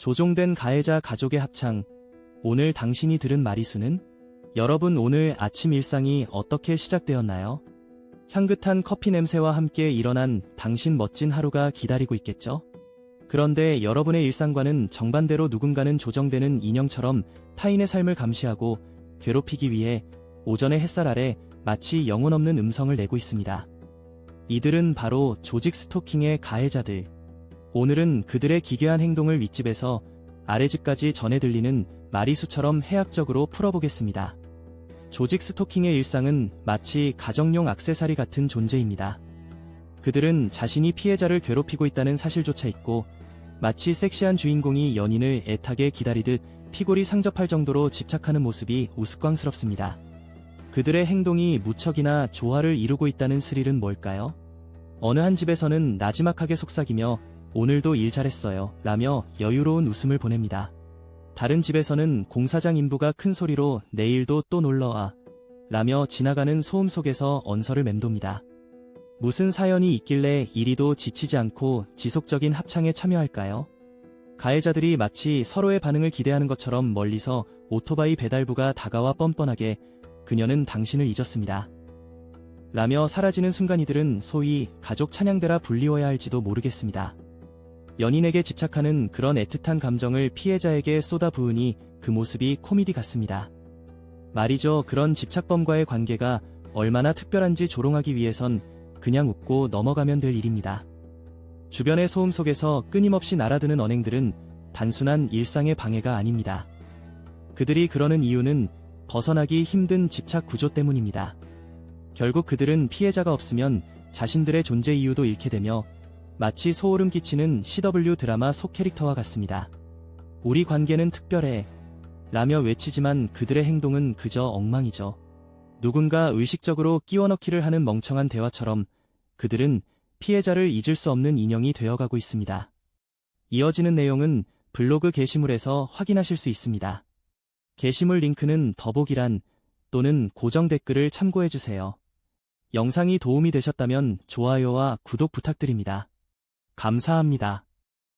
조종된 가해자 가족의 합창. 오늘 당신이 들은 마리수는? 여러분 오늘 아침 일상이 어떻게 시작되었나요? 향긋한 커피 냄새와 함께 일어난 당신 멋진 하루가 기다리고 있겠죠? 그런데 여러분의 일상과는 정반대로 누군가는 조정되는 인형처럼 타인의 삶을 감시하고 괴롭히기 위해 오전의 햇살 아래 마치 영혼 없는 음성을 내고 있습니다. 이들은 바로 조직 스토킹의 가해자들. 오늘은 그들의 기괴한 행동을 윗집에서 아래집까지 전해 들리는 마리수처럼 해학적으로 풀어보겠습니다. 조직 스토킹의 일상은 마치 가정용 악세사리 같은 존재입니다. 그들은 자신이 피해자를 괴롭히고 있다는 사실조차 잊고 마치 섹시한 주인공이 연인을 애타게 기다리듯 피골이 상접할 정도로 집착하는 모습이 우스꽝스럽습니다. 그들의 행동이 무척이나 조화를 이루고 있다는 스릴은 뭘까요? 어느 한 집에서는 나지막하게 속삭이며 오늘도 일 잘했어요 라며 여유로운 웃음을 보냅니다. 다른 집에서는 공사장 인부가 큰 소리로 내일도 또 놀러와 라며 지나가는 소음 속에서 언서를 맴돕니다. 무슨 사연이 있길래 이리도 지치지 않고 지속적인 합창에 참여할까요? 가해자들이 마치 서로의 반응을 기대하는 것처럼 멀리서 오토바이 배달부가 다가와 뻔뻔하게 그녀는 당신을 잊었습니다. 라며 사라지는 순간 이들은 소위 가족 찬양대라 불리워야 할지도 모르겠습니다. 연인에게 집착하는 그런 애틋한 감정을 피해자에게 쏟아부으니 그 모습이 코미디 같습니다. 말이죠. 그런 집착범과의 관계가 얼마나 특별한지 조롱하기 위해선 그냥 웃고 넘어가면 될 일입니다. 주변의 소음 속에서 끊임없이 날아드는 언행들은 단순한 일상의 방해가 아닙니다. 그들이 그러는 이유는 벗어나기 힘든 집착 구조 때문입니다. 결국 그들은 피해자가 없으면 자신들의 존재 이유도 잃게 되며 마치 소름 끼치는 CW 드라마 속 캐릭터와 같습니다. 우리 관계는 특별해. 라며 외치지만 그들의 행동은 그저 엉망이죠. 누군가 의식적으로 끼워 넣기를 하는 멍청한 대화처럼 그들은 피해자를 잊을 수 없는 인형이 되어가고 있습니다. 이어지는 내용은 블로그 게시물에서 확인하실 수 있습니다. 게시물 링크는 더보기란 또는 고정 댓글을 참고해주세요. 영상이 도움이 되셨다면 좋아요와 구독 부탁드립니다. 감사합니다.